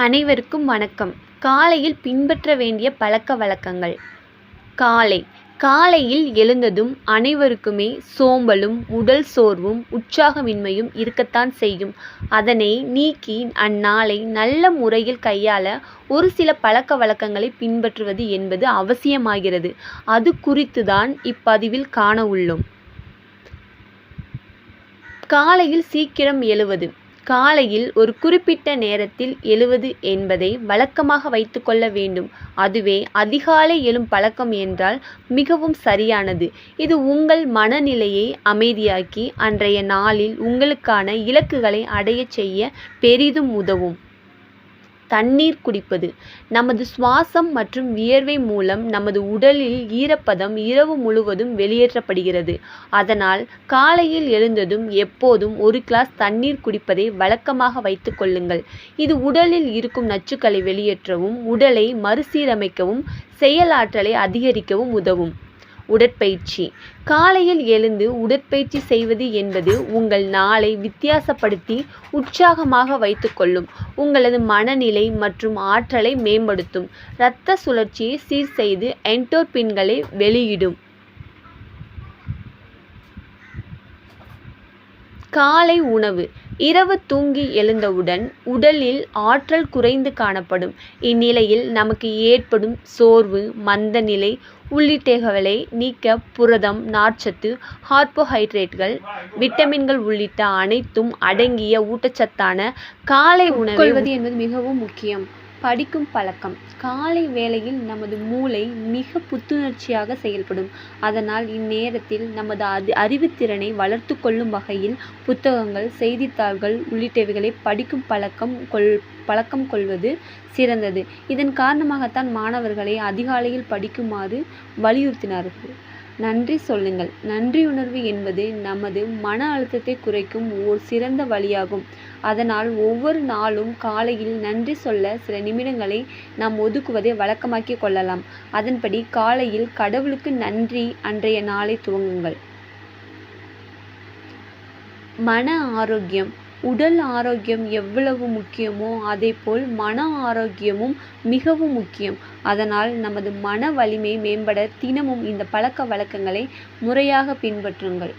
அனைவருக்கும் வணக்கம். காலையில் பின்பற்ற வேண்டிய பழக்க வழக்கங்கள். காலை. காலையில் எழுந்ததும் அனைவருக்குமே சோம்பலும் உடல் சோர்வும் உற்சாகமின்மையும் இருக்கத்தான் செய்யும். அதனை நீக்கி அந்நாளை நல்ல முறையில் கையாள ஒரு சில பழக்க வழக்கங்களை பின்பற்றுவது என்பது அவசியமாகிறது. அது குறித்து தான் இப்பதிவில் காண உள்ளோம். காலையில் சீக்கிரம் எழுவது. காலையில் ஒரு குறிப்பிட்ட நேரத்தில் எழுவது என்பதை வழக்கமாக வைத்துக்கொள்ள வேண்டும். அதுவே அதிகாலை எழும் பழக்கம் என்றால் மிகவும் சரியானது. இது உங்கள் மனநிலையை அமைதியாக்கி அன்றைய நாளில் உங்களுக்கான இலக்குகளை அடையச் செய்ய பெரிதும் உதவும். தண்ணீர் குடிப்பது. நமது சுவாசம் மற்றும் வியர்வை மூலம் நமது உடலில் ஈரப்பதம் இரவு முழுவதும் வெளியேற்றப்படுகிறது. அதனால் காலையில் எழுந்ததும் எப்போதும் ஒரு கிளாஸ் தண்ணீர் குடிப்பதை வழக்கமாக வைத்து கொள்ளுங்கள். இது உடலில் இருக்கும் நச்சுக்களை வெளியேற்றவும் உடலை மறுசீரமைக்கவும் செயலாற்றலை அதிகரிக்கவும் உதவும். உடற்பயிற்சி. காலையில் எழுந்து உடற்பயிற்சி செய்வது என்பது உங்கள் நாளை வித்தியாசப்படுத்தி உற்சாகமாக வைத்துக்கொள்ளும். உங்களது மனநிலை மற்றும் ஆற்றலை மேம்படுத்தும். இரத்த சுழற்சியை சீர் செய்து என்டோர்பின்களை வெளியிடும். காலை உணவு. இரவு தூங்கி எழுந்தவுடன் உடலில் ஆற்றல் குறைந்து காணப்படும். இந்நிலையில் நமக்கு ஏற்படும் சோர்வு மந்தநிலை உள்ளிட்டவைகளை நீக்க புரதம் நார்ச்சத்து கார்போஹைட்ரேட்டுகள் விட்டமின்கள் உள்ளிட்ட அனைத்தும் அடங்கிய ஊட்டச்சத்தான காலை உணவு என்பது மிகவும் முக்கியம். படிக்கும் பழக்கம். காலை வேளையில் நமது மூளை மிக புத்துணர்ச்சியாக செயல்படும். அதனால் இந்நேரத்தில் நமது அது அறிவுத்திறனை வளர்த்து கொள்ளும் வகையில் புத்தகங்கள் செய்தித்தாள்கள் உள்ளிட்டவைகளை படிக்கும் பழக்கம் கொள் பழக்கம் கொள்வது சிறந்தது. இதன் காரணமாகத்தான் மாணவர்களை அதிகாலையில் படிக்குமாறு வலியுறுத்தினார்கள். நன்றி சொல்லுங்கள். நன்றி உணர்வு என்பது நமது மன அழுத்தத்தை குறைக்கும் ஓர் சிறந்த வழியாகும். அதனால் ஒவ்வொரு நாளும் காலையில் நன்றி சொல்ல சில நிமிடங்களை நாம் ஒதுக்குவதை வழக்கமாக்கி கொள்ளலாம். அதன்படி காலையில் கடவுளுக்கு நன்றி அன்றைய நாளை துவங்குங்கள். மன ஆரோக்கியம். உடல் ஆரோக்கியம் எவ்வளவு முக்கியமோ அதேபோல் மன ஆரோக்கியமும் மிகவும் முக்கியம். அதனால் நமது மன வலிமை மேம்பட தினமும் இந்த பழக்க வழக்கங்களை முறையாக பின்பற்றுங்கள்.